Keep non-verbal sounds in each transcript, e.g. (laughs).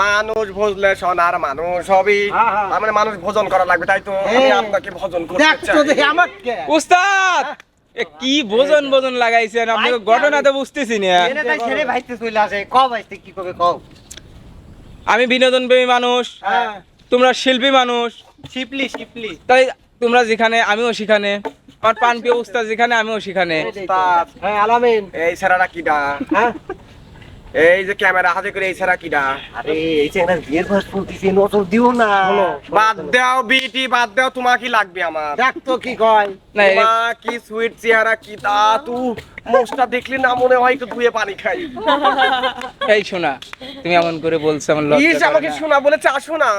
মানুষ ভোজলে সোনার মানুষ হবি। হ্যাঁ, হ্যাঁ। মানে মানুষ ভোজন করা লাগবে তাই তো? আমি হ্যাঁ। আপনাকে ভোজন করতে চাই। উস্তাদ! কি ভোজন ভোজন লাগাইছেন? আপনি ঘটনা তো বুঝতেছি না। এনে তাই ছেড়ে ভাইতে চলে আসে। কও ভাইতে কি করবে কও? আমি বিনোদন প্রেমী মানুষ তোমরা শিল্পী মানুষ। শিপলি শিপলি। তাই তোমরা যেখানে আমিও সেখানে। আমার পান প্রিয় উস্তাদ যেখানে আমিও সেখানে। উস্তাদ, হ্যাঁ আলামিন। এই ছেড়াটা কিডা হ্যাঁ। এই যে ক্যামেরা হাতে করে এই ছেড়া কিডা আরে এই যে একটা বিয়ের ফুলতেছে নজর দিও না। বাদ দাও বিটি বাদ দাও তোমার কি লাগবে আমার? দেখ তো কি কয়? না কি সুইট চেহারা কি তা তু মোষটা দেখলে না মনে হয় একটু ধুয়ে পানি খাই। (laughs) এই শোনা তুমি এমন করে বলছো আমার লজ্জা ইস আমাকে। শোনা বলেছে আসো না।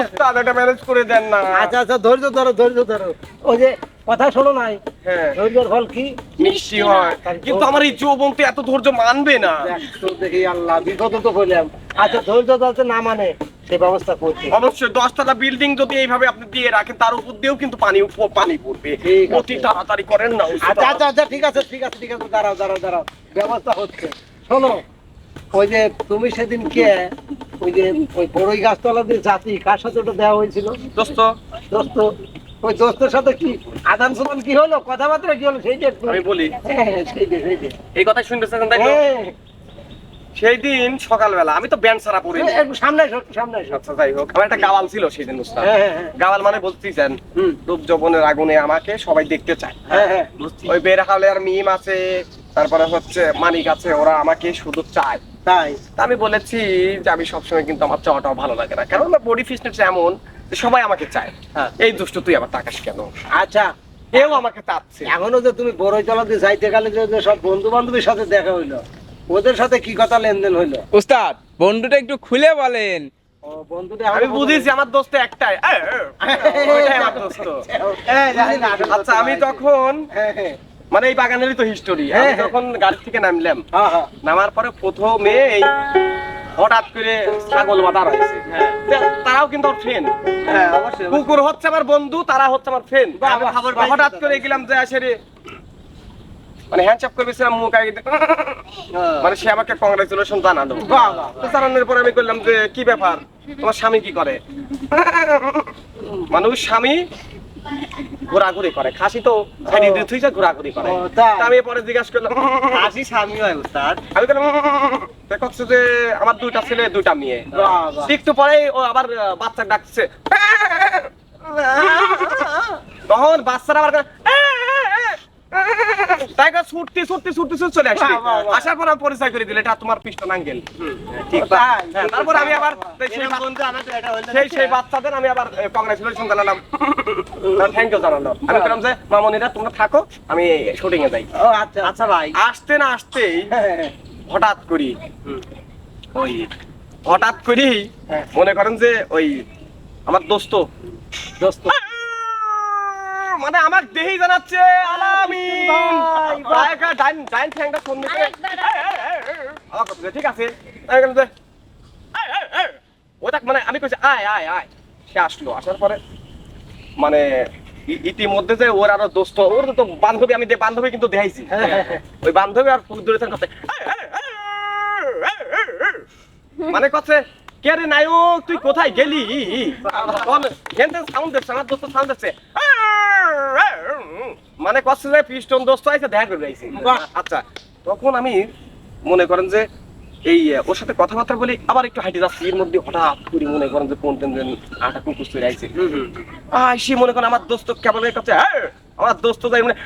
উস্তাদ এটা ম্যানেজ করে দেন না। আচ্ছা আচ্ছা ধৈর্য ধরো ধৈর্য ধরো। ওই যে কথা শোনো নাই। হ্যাঁ। ধৈর্যের ফল কি? মিষ্টি হয়। কিন্তু আমার এই যৌবন তো এত ধৈর্য মানবে না। দেখি আল্লাহ বিপদ তো বললাম আচ্ছা ধৈর্য না মানে সে ব্যবস্থা অবশ্যই দশতলা বিল্ডিং যদি এইভাবে আপনি দিয়ে রাখেন তার উপর দিয়েও কিন্তু পানি পানি পড়বে। অতি তাড়াতাড়ি করেন না আচ্ছা আচ্ছা আচ্ছা ঠিক আছে ঠিক আছে ঠিক আছে দাঁড়াও দাঁড়াও দাঁড়াও। ব্যবস্থা হচ্ছে। শোনো ওই যে তুমি সেদিন কে ওই যে ওই বড়ই গাছতলা দিয়ে জাতি কার সাথে ওটা দেওয়া হয়েছিল? দোস্ত। দোস্ত ওই দোস্তের সাথে কি আদান কি হলো? কথাবার্তা কি হলো? সেইটা একটু আমি বলি। হ্যাঁ হ্যাঁ, এই কথা শুনতে চাচ্ছেন তাই তো? হ্যাঁ, সেই দিন সকালবেলা আমি তো ব্যান্ড সারা একটু সামনে সামনে আচ্ছা যাই হোক আমার একটা গাওয়াল ছিল সেই দিন উস্তাদ গাওয়াল মানে বলতেছেন। রূপ যৌবনের আগুনে আমাকে সবাই দেখতে চায়। ওই বের হালে আর মিম আছে তারপরে হচ্ছে মানিক আছে ওরা আমাকে শুধু চায়। তাই? তা আমি বলেছি যে আমি সবসময় কিন্তু আমার চাওয়াটাও ভালো লাগে না। কারণ বডি ফিটনেস এমন যে সবাই আমাকে চায়। হ্যাঁ। এই দুষ্ট তুই আবার তাকাস কেন? আচ্ছা। কেউ আমাকে চাচ্ছে এখনও যে তুমি বড়ই তলাতে যাইতে গেলে যে সব বন্ধু বান্ধবের সাথে দেখা হইল ওদের সাথে কি কথা লেনদেন হইল? উস্তাদ বন্ধুটা একটু খুলে বলেন। বন্ধুটা আমি বুঝেছি আমার দোস্ত একটাই। আমার (laughs) আচ্ছা আমি তখন হ্যাঁ হ্যাঁ। মানে এই বাগানেরই তো হিস্টোরি আমি। যখন গাড়ি থেকে নামলাম নামার পরে প্রথমে এই হঠাৎ করে ছাগল বাঁধা রয়েছে। তারাও কিন্তু আমার ফ্রেন্ড হ্যাঁ কুকুর হচ্ছে আমার বন্ধু তারা হচ্ছে আমার ফ্রেন্ড। হঠাৎ করে গেলাম যে আসে রে। মানে হ্যান্ডচাপ করে বেছিলাম মুখ আগে মানে সে আমাকে কংগ্রেচুলেশন জানালো। জানানোর পরে আমি করলাম যে কি ব্যাপার? তোমার স্বামী কি করে? মানুষ স্বামী ঘোরাঘুরি করে। খাসি তো সাইডে দিয়ে থুইছে ঘোরাঘুরি করে। আমি পরে জিজ্ঞাসা করলাম। খাসি স্বামী হয় উস্তাদ। আমি বললাম দেখছে যে আমার দুইটা ছেলে দুইটা মেয়ে। একটু পরে ও আবার বাচ্চা ডাকছে (laughs) তখন বাচ্চারা আবার তাই করে ছুটতে ছুটতে ছুটতে ছুটতে চলে আসছে। আসার পর আমি পরিচয় করে দিলে এটা তোমার পিস্টন আঙ্গেল ঠিক হ্যাঁ, তারপর আমি আবার সেই-। সেই বাচ্চাদের আমি আবার কংগ্রেচুলেশন জানালাম থ্যাংক ইউ জানালো। আমি বললাম যে মামনিরা তোমরা থাকো আমি শুটিং এ যাই। ও আচ্ছা আচ্ছা ভাই। আসতে না আসতেই হ্যাঁ, হঠাৎ করি ওই হঠাৎ করি হ্যাঁ। মনে করেন যে ওই আমার দোস্ত। দোস্ত। মানে আমার দেহি জানাচ্ছে আলামিন ভাই, ভাই। ডাইন ডাইন ফোন দিতে ঠিক আছে। এই। ওটা মানে আমি কইছি আয় আয় আয়। সে আসলো। আসার পরে মানে ইতিমধ্যে যে ওর আরও দোস্ত ওর তো বান্ধবী আমি বান্ধবী কিন্তু দেখাইছি। হ্যাঁ, হ্যাঁ, হ্যাঁ। ওই বান্ধবী আর ফুল দূরে থাকতে। মানে কথা কে রে নায়ক তুই কোথায় গেলি? সাউন্ড দিচ্ছে আমার দোস্ত সাউন্ড দিচ্ছে। মানে কষ্ট যে পিস্টন দোস্ত আছে দেখা করে আচ্ছা তখন আমি মনে করেন যে এই ওর সাথে কথাবার্তা বলি আবার একটু হাঁটি যাচ্ছি। এর মধ্যে হঠাৎ করে মনে করেন যে কোন টেন আটা কুকুর চলে আইছে। আহ মনে করেন আমার দোস্ত কেমন "হ্যাঁ!" আমার দোস্ত যাই মানে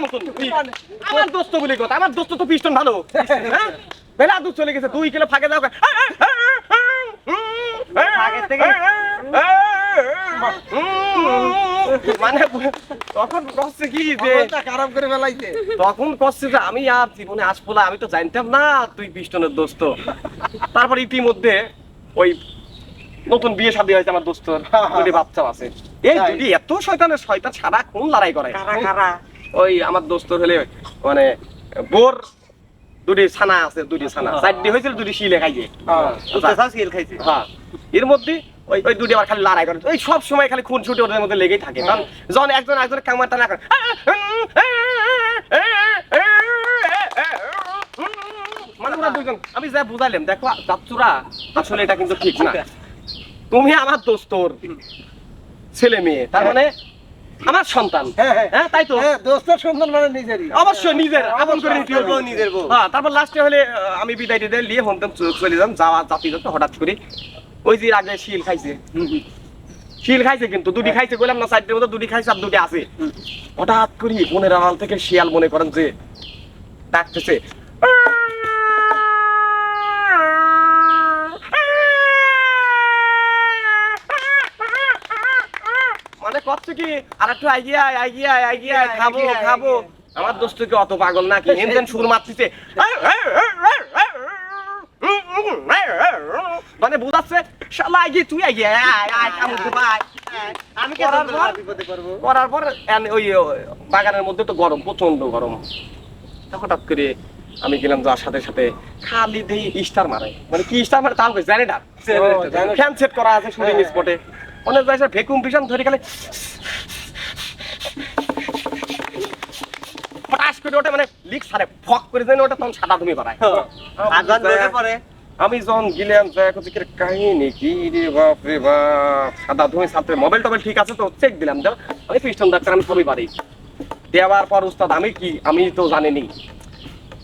মতন আমার দোস্ত বলে কথা আমার দোস্ত তো পিস্টন ভালো হ্যাঁ? বেলা চলে গেছে দুই কিলো ফাঁকে যাও আগের থেকে? মানে তখন কষ্ট কি যে খারাপ করে ফেলাইছে তখন কষ্ট যে আমি আর জীবনে আসব না আমি তো জানতাম না তুই দোস্ত তারপর ইতিমধ্যে ওই নতুন বিয়ে শাদী হয়েছে আমার দোস্তর দুটি বাচ্চাও আছে এই? দুটি এত শয়তানের শয়তান সারা কোন লড়াই করে কারা কারা ওই আমার দোস্তর হলে মানে বোর দুটি ছানা আছে দুটি ছানা। চারটি হয়েছিল দুটি শিলে খাইছে। উস্তাদ সাহেব সিল খাইছে। হ্যাঁ। এর মধ্যে ওই ওই দুটি আবার খালি লড়াই করে। ওই সব সময় খালি খুন ছুটে ওদের মধ্যে লেগেই থাকে। কারণ যখন একজন একজনের কামার টানা করে। তোমরা দুজন আমি যা বুঝাইলাম দেখো চাচ্চুরা আসলে এটা কিন্তু ঠিক না। তুমি আমার দোস্তর ছেলে মেয়ে। তার মানে আমার সন্তান। হ্যাঁ, হ্যাঁ। হ্যাঁ তাই তো? হ্যাঁ সুন্দর মানে নিজেরই। অবশ্যই নিজের আপন করে নিতে হবে। নিজের বউ, হ্যাঁ তারপর লাস্টে হলে আমি বিদায় টিদায় নিয়ে হন্তাম চলে যাম যাওয়া জাতি যত হঠাৎ করে। ওই যে আগে শিল খাইছে। শিল খাইছে কিন্তু দুটি খাইছে বললাম না সাইডের মধ্যে দুটি খাইছে আর দুটি আছে। হঠাৎ করে বনের আড়াল থেকে শিয়াল মনে করেন যে ডাকতেছে করছে কি? আর একটু খাব খাব। আমার দোস্ত কি অত পাগল নাকি? হেনতেন সুর মারতেছে। মানে বুঝাচ্ছে? শালা তুই তো ভাই আমি করার পর- করার পর ওই বাগানের মধ্যে তো গরম প্রচণ্ড গরম। হঠাৎ করে আমি গেলাম যার সাথে সাথে খালি দেই স্টার মারে মানে কি স্টার মারে তাও জানি না। ফ্যান সেট করা আছে শুটিং হ্যাঁ। স্পটে। অনেক পিছন ধরে গেলে করে ওটা মানে লিক সারে ফক করে দেন ওটা তখন সাদা তুমি বাড়ায়। আর যখন রোদে পড়ে। আমি যখন গেলাম কি রে, কাহিনী কি রে বাপ রে বাপ। সাদা সাথে মোবাইল টোবাইল ঠিক আছে তো? চেক দিলাম দাও আমি পিস্টন ডাক্তার আমি সবই পারি। দেওয়ার পর উস্তাদ আমি কি? আমি তো জানিনি।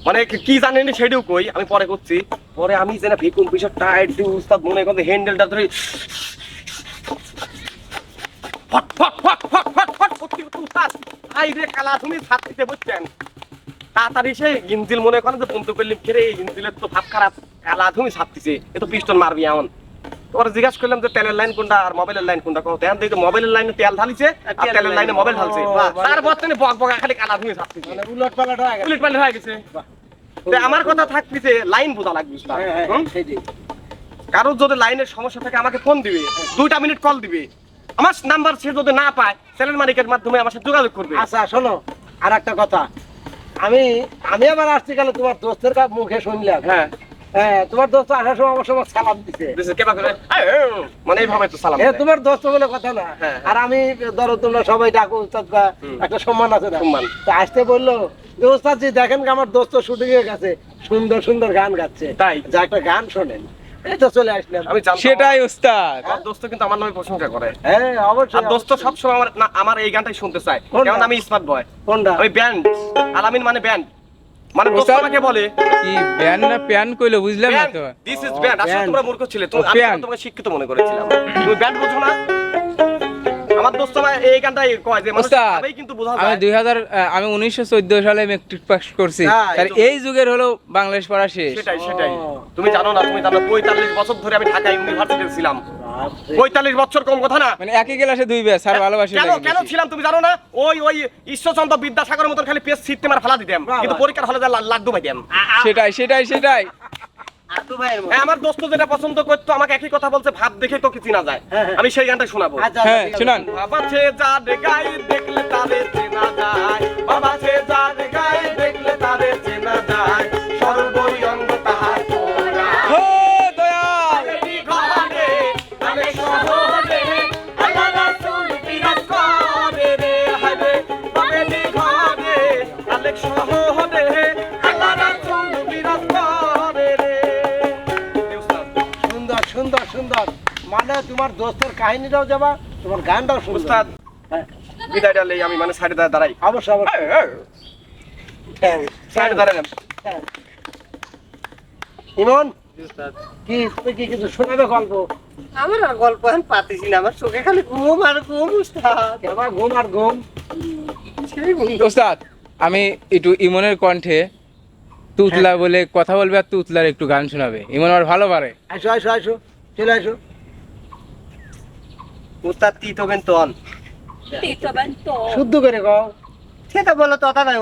মানে কি- জানিনি সেটাও কই আমি পরে করছি। পরে আমি যেন ভিকুম পিছর টাইট উস্তাদ মনে করতে হ্যান্ডেলটা ধরে কালা তুমি বুঝছেন? তাড়াতাড়ি সে ইঞ্জিল মনে করেন যে বন্ধু ফিরে এই ইঞ্জিলের তো ভাব খারাপ। কালা তুমি এ তো পিস্টন মারবি এমন। জিজ্ঞাসা করলাম যে তেলের লাইন কোনটা আর মোবাইলের লাইন কোনটা কো তেন দেখি মোবাইলের লাইনে তেল ঢালিছে আর তেলের লাইনে মোবাইল ঢালছে। তার বর্তমানে বক বকা খালি কালা মানে উলট পালট হয়ে গেছে। উলিট পাল্ট হয়ে গেছে। তে আমার কথা থাকতিছে লাইন বোঝা লাগবে। হ্যাঁ, হ্যাঁ? সেটাই। কারোর যদি লাইনের সমস্যা থাকে আমাকে ফোন দিবে। দুইটা মিনিট কল দিবে। আমার নাম্বার সে যদি না পায় সেলের মালিকের মাধ্যমে আমার সাথে যোগাযোগ করবে। আচ্ছা শোনো আর একটা কথা। আমি আমি আবার আসছি গেলে তোমার দোস্তের কা- মুখে শুনলাম। হ্যাঁ। হ্যাঁ তোমার দোস্ত আসার সময় অবশ্য আমার মানে এইভাবে তো সালাম তোমার দোস্ত বলে কথা না। আর আমি ধরো তোমরা সবাই ডাকো উস্তাদ বা একটা সম্মান আছে না। সম্মান। তো আসতে বলল যে উস্তাদ দেখেন কি আমার দোস্ত শুটিং এ গেছে। সুন্দর সুন্দর গান গাচ্ছে। তাই? যা একটা গান শোনেন। চলে আসলাম। আমি সেটাই ওস্তাদ আমার দোস্ত কিন্তু আমার নামে প্রশংসা করে। হ্যাঁ অবশ্যই আর দোস্ত সবসময় আমার না আমার এই গানটাই শুনতে চায়। কারণ আমি স্মার্ট বয় কোনটা? আমি ব্যান্ড আলামিন মানে ব্যান্ড মানে দোস্ত আমাকে বলে কি ব্যান না প্যান কইলো বুঝলাম না তো। দিস ইজ ব্যান্ড আসলে band। তোমরা মূর্খ ছিলে। তুমি আমি তোমাকে শিক্ষিত মনে করেছিলাম। তুমি ব্যান্ড বুঝো না। আমার দোস্ত আমার এই গানটাই কয় যে মানুষ কিন্তু বোঝা যায়। দুই হাজার আমি উনিশশো চোদ্দ সালে মেট্রিক পাস করছি। হ্যাঁ, আর এই যুগের হলো বাংলাদেশ পড়া শেষ। সেটাই সেটাই। তুমি জানো না তুমি জানো পঁয়তাল্লিশ বছর ধরে আমি ঢাকা ইউনিভার্সিটিতে ছিলাম। পঁয়তাল্লিশ বছর কম কথা না? মানে একই ক্লাসে দুই ব্যাচ আর ভালোবাসি কেন কেন ছিলাম তুমি জানো না? ওই ওই ঈশ্বরচন্দ্র বিদ্যাসাগরের মতন খালি পেস ছিটতে মার ফেলা দিতাম। কিন্তু পরীক্ষার হলে লাড্ডু পাইতাম। সেটাই সেটাই সেটাই। হ্যাঁ আমার দোস্ত যেটা পছন্দ করতো আমাকে একই কথা বলছে ভাব দেখে তো কি চিনা যায়। হ্যাঁ, হ্যাঁ। আমি সেই গানটা শোনাবো। আচ্ছা, হ্যাঁ, ঠিক শুনান। বাবা ছে যা গায়ে দেখলে তাদের চেনা যায়। বাবা ছে যা গায়ে দেখলে তাদের চেনা যায়। সর্বই অঙ্গ তোমার দোস্তের কাহিনীটাও যাবা তোমার গানটাও উস্তাদ হ্যাঁ, বিদায়টা লই আমি মানে সাইডে দাঁড়াই। অবশ্যই অবশ্যই। হ্যাঁ, সাইডে দাঁড়ালাম হ্যাঁ। ইমন কি তুমি কি কিছু শোনাবে গল্প? আমার গল্প এখন পাতিছি না আমার চোখে খালি ঘুম আর ঘুম উস্তাদ। আমার ঘুম আর ঘুম। আমি একটু ইমনের কণ্ঠে তুতলা বলে কথা বলবে আর তুতলার একটু গান শোনাবে। ইমন আমার ভালো পারে। আসো আসো আসো চলে আসো। তন Bento. শুদ্ধ করে কও। সেটা বলো তথা নাই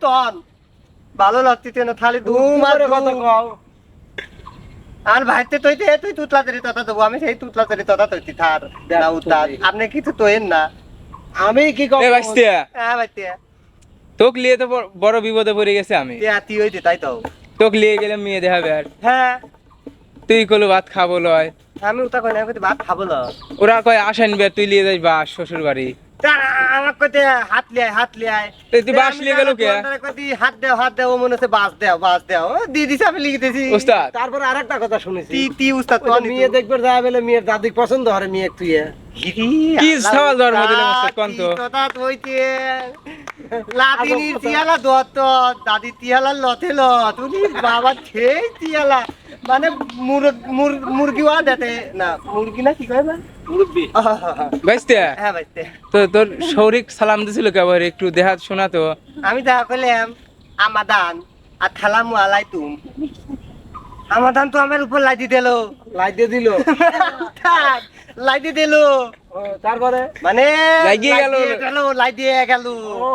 তন ভালো লাগতিতে না খালি ঘুম আর কথা কও। আর ভাইতে তুই তুই তুতলা তরি তথা দেবো আমি সেই তুতলা তরি তথা তৈতি থার না আপনি কিছু তোয়েন না। আমি কি এ হ্যাঁ ভাইতে তোক লিয়ে তো বড়- বিপদে পড়ে গেছে আমি। তে আতি হইতে তাই তো। তোক লিয়ে গেলে মেয়ে দেখাবে আর। হ্যাঁ। তুই কলো ভাত খাব লয়। আমি উতা কই না কইতে ভাত খাব না ওরা কয় আসেন বে তুই লিয়ে যাস বা শ্বশুর বাড়ি আমার কইতে হাত লিয়ায় হাত লিয়ায়। তো তুই বাঁশ লিয়ে গেল কে? কইতি হাত দেও হাত দেও মনে হচ্ছে বাস দেও বাস দেও। দিয়ে দিছে আমি লিখে উস্তাদ তারপরে আরেকটা কথা শুনেছি। তি উস্তাদ মেয়ে দেখবে যা বলে মেয়ের দাদি পছন্দ হরে মেয়ে তুই কি সওয়াল ধর্ম দিলে মাস্টার, কোন তো? কথা কইতে লাদিনি তিয়ালা দত দাদি তিয়ালা লতে লত উনি বাবা খেই তিয়ালা। মানে মুরগ মুর- মুরগিওয়া দেতে না মুরগি না কি কয় না হ্যাঁ ভাইতে তো তোর শৌরিক সালাম দিছিল কেবল একটু দেহাত শোনা তো। আমি দেখা করলাম আমাদান আর থালাম আলাই আমাদান তো আমার উপর লাইদি দিল। লাই দিয়ে দিল লাইদি দিল। তারপরে? মানে লাগিয়ে গেল। গেল লাই দিয়ে গেল। ও।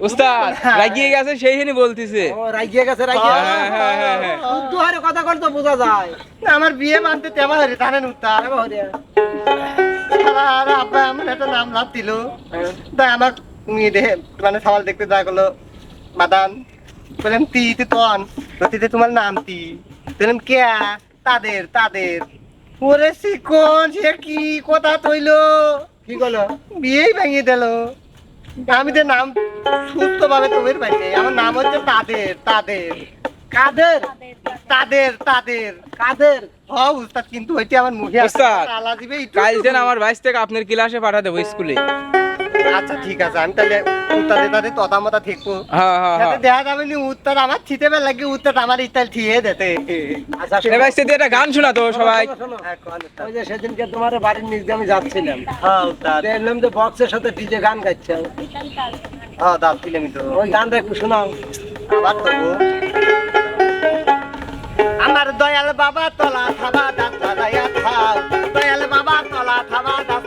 উস্তাদ রাগিয়ে গেছে সেইখানে বলতিছে। ও রাইগিয়ে গেছে রাইগিয়ে হ্যাঁ, হ্যাঁ, হ্যাঁ, হ্যাঁ। হারে কথা তো বোঝা যায়। আমার বিয়ে মানতে তেমন হরে জানেন। আর আব্বা আমার একটা নাম লাভ দিল। তাই আমার মেয়ে দেহে মানে সওয়াল দেখতে দেখা করল মাদান বললাম তি তি তন। তোমার নাম তি। বললাম কে? তাদের তাদের। ওরে সে কি কথা তৈলো কি বিয়েই ভেঙে দিল। আমি তো নাম সুস্থ ভাবে তোমার আমার নাম হচ্ছে তাদের তাদের। কাদের? তাদের তাদের। কাদের? হ উস্তাদ কিন্তু ওইটি আমার মুখে আছে। তালা দিবে। কাল যেন আমার বাইশ থেকে আপনার ক্লাসে পাঠা দেবো স্কুলে। আচ্ছা ঠিক আছে আমি তাহলে তথা মতা থাকব হ্যাঁ হ্যাঁ হ্যাঁ। দেখা যাবে নি উত্তর আমার থিতে বেলা লাগে উত্তর আমার দেতে। আচ্ছা দিয়ে একটা গান শোনা তো সবাই? ওই যে সেদিনকে তোমার বাড়ির নিচ দিয়ে আমি যাচ্ছিলাম। হ্যাঁ, দেখলাম যে বক্সের সাথে ডিজে গান গাইছে। হ্যাঁ, দিলাম তো। ওই গানটা একটু শোনাও। আবার করব। আমার দয়াল বাবা তলা থাবা খাও দয়াল বাবা তলা থাবা দাস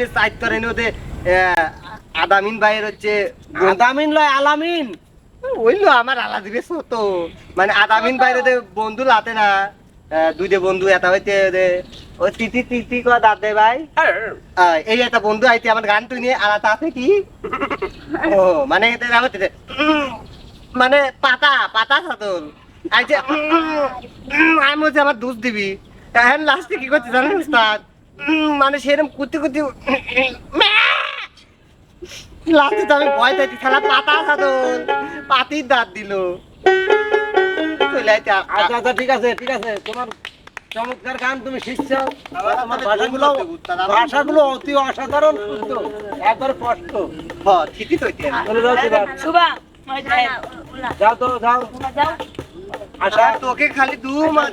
সে গান শুনে চাইতে ওদের আদামিন ভাইয়ের হচ্ছে আদামিন লয় আলামিন? ওইলো আমার তো মানে আদামিন বাইরে দে বন্ধু লাতে না দুইটা বন্ধু এটা হইতে ও তিতি তিতি কো ভাই? এই একটা বন্ধু আইতে আমার গান তুই নিয়ে আলাদা আছে কি? ও মানে মানে পাতা পাতা সাতল আইছে আমি বলছি আমার দুধ দিবি। এখন লাস্টে কি করতে জানেন উস্তাদ? মানে সেরকম কুতি কুতি লাস্টে তো আমি ভয় পাইছি খেলা পাতা পাতির দাঁত দিল। আচ্ছা আচ্ছা ঠিক আছে ঠিক আছে তোমার চমৎকার গান তুমি শিখছো। ভাষাগুলো ভাষাগুলো অতি অসাধারণ একবার স্পষ্ট। হ ঠিকই তো যাও শুভা যাও তো যাও। যাও। আশা তোকে খালি দু মাস।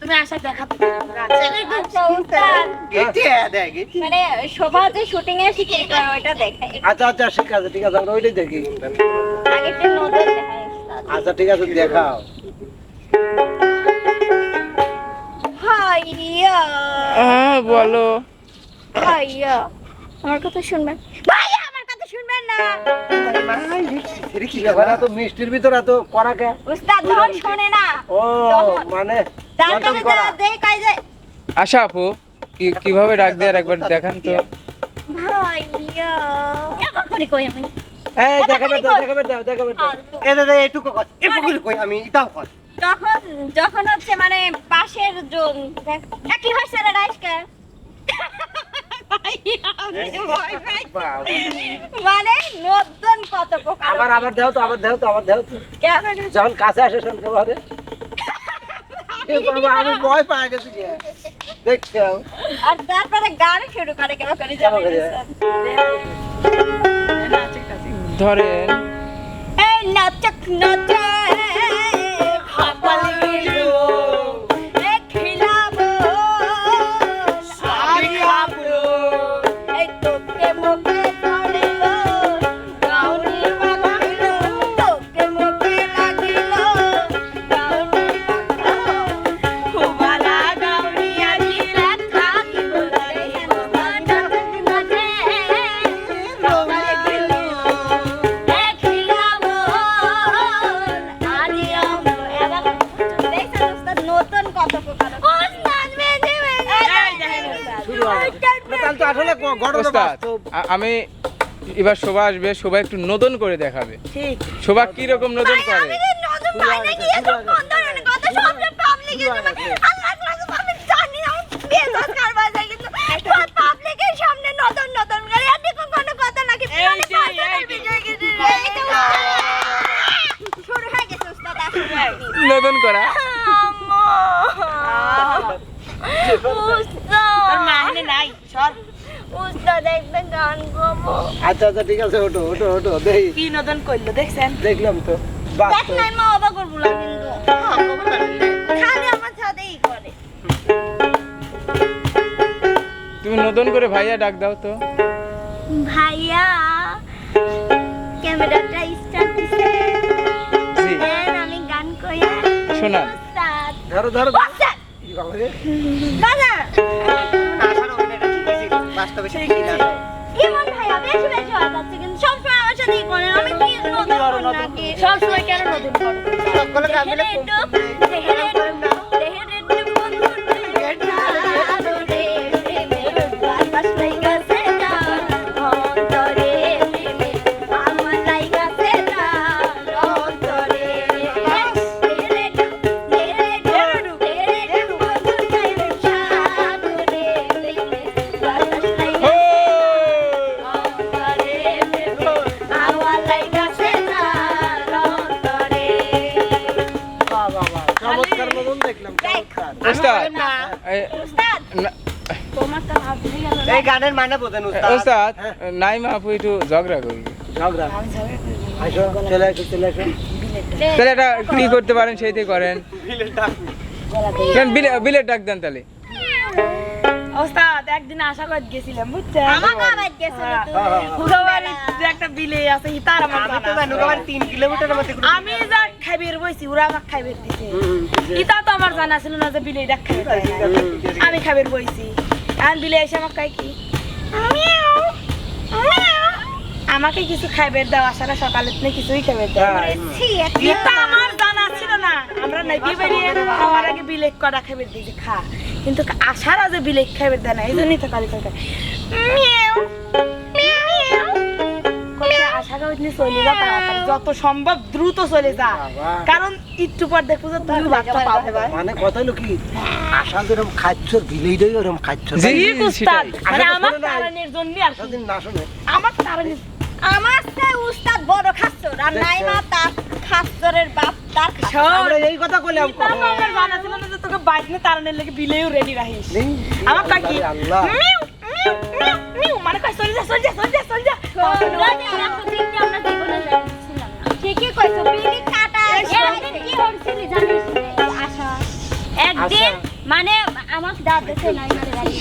তুমি আশা দেখাতে আচ্ছা, গেটে মানে শোভা যে শুটিং এ শিখে ওইটা দেখে। আচ্ছা আচ্ছা ঠিক আছে ঠিক আছে আমরা ওইটাই দেখি আগে নজর দেখায় আচ্ছা ঠিক আছে দেখাও। ভাইয়া আহ, বলো। ভাইয়া আমার কথা শুনবেন। ভাইয়া! শুনবেন না। মিষ্টির ভিতর এত করা কে? উস্তাদ শোনে না। ও মানে আশা আপু কি কীভাবে ডাক দেয় একবার দেখান তো। ভাইয়া এবার করে কই আমি? এই দেখাবে দাও দেখাবে দাও দেখাবে দাও। এ দাদা এটুকু কর এটুকু কই আমি এটাও কর। তখন যখন হচ্ছে মানে পাশের জন দেখ এ, কি হয়েছে রে রাইসকা মানে নতুন কত প্রকার আবার আবার দাও তো আবার দাও তো আবার দাও তো। কেমন যখন কাছে আসে শুনতে পারে আমি ভয় পাই গেছি কে আর তারপরে গান শুরু করে কেমন করে যাবে কেমন এই নাচক নাচে আমি এবার শোভা আসবে শোভা একটু নতুন করে দেখাবে। ঠিক। শোভা কি রকম নতুন করে? আমি যে নতুন পাই না কি এসব বন্ধনের কথা সব যে পাবলিকে আল্লাহ রাখুন আমি জানি না বেজাত কারবার যায় কিন্তু সব পাবলিকের সামনে নতুন নতুন করে। একটা গান গাবো। আচ্ছা আচ্ছা ঠিক আছে ওটো ওটো ওটো দেই। কি নদন করল দেখছেন? দেখলাম তো দেখ বাস্তব নাই মা অবাক করব না কিন্তু খালি আমার সাথেই করে। তুমি নতুন করে ভাইয়া ডাক দাও তো। ভাইয়া ক্যামেরাটা স্টার্ট দিছে। আমি গান কইয়া শোনান। উস্তাদ ধরো ধরো বাবা বাস্তবে সে কি না। ইমন ভাইয়া বেশি বেশি হয়ে যাচ্ছে কিন্তু সবসময় আমার সাথেই করে। আমি কি নতুন করি নাকি? সবসময় কেন নতুন করো? সকলে দেখলাম উস্তাদ এই গানের মানে বোঝেন উস্তাদ একটু ঝগড়া করবে। ঝগড়া। আসো চলে আসো চলে আসো। তাহলে এটা কি করতে পারেন সেইটাই করেন। কেন বিলে বিলের ডাক দেন তাহলে। ওস্তাদ একদিন আশা করে গেছিলাম বুঝছেন? আমাকে আবার গেছিল তুই হুগাবাড়ির যে একটা বিলে আছে হিতার আমার আমি তো জানা। আমার তিন কিলোমিটারের মধ্যে ঘুরে- আমি যা খাইবের বইছি ওরা আমাকে খাইবের দিছে। ইতা তো আমার জানা ছিল না যে বিলে ডাক খাইবে। আমি খাইবের বইছি। আর বিলে এসে আমাকে কয় কি? মিয়াও। আমাকে কিছু খাইবের দাও আসলে সকালে তুমি কিছুই খাইবের দাও। এটা আমার জানা ছিল না। আমরা নাই বিয়ে বেরিয়ে খাওয়ার আগে বিলেক করা খাইবে দিয়েছি খা। কিন্তু আসার আগে বিলেক খাইবে দেয় না এই জন্যই তো কালি কালকে মিয়াও মিয়াও কইছে আশা করি তুমি চলে যা তাড়াতাড়ি। যত সম্ভব দ্রুত চলে যা। কারণ একটু পর দেখব যে তুমি বাচ্চা পাবে মানে কথা হলো কি? আশা যেরকম খাচ্ছ বিলেইটাই ওরকম খাচ্ছ। জি, উস্তাদ। মানে আমার। তারানের জন্য আর না শোনে। আমার তারানের আমার সে উস্তাদ বড় খাচ্ছর আর নাইমা তার খাচ্ছরের বাপ তার খাচ্ছর। এই কথা কইলাম আমার ছিল যে তোকে বাইক তারানের লেগে বিলেও রেডি রাখিস। আমার কাকি মিউ মিউ মিউ মিউ মানে কই চল যা চল যা চল যা চল যা। রাতে এতদিন যে। আমরা জীবনে জানছিলাম না। ঠিকই কইছো, বিড়ি কাটা একদিন কি হচ্ছিল জানিস আশা। একদিন মানে বাড়ি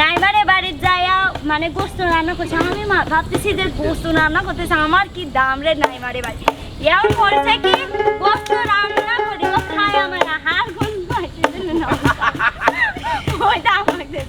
নাইবারে বাড়ির যাইয়া মানে গোস্ত রান্না করছে। আমি ভাবতেছি যে গোস্ত রান্না করতেছে, আমার কি দাম রে নাইবারে বাড়ি? এমন পরে কি, গোস্ত রান্না করে, ও খায় আমার হাত গুন ওইটা আমাকে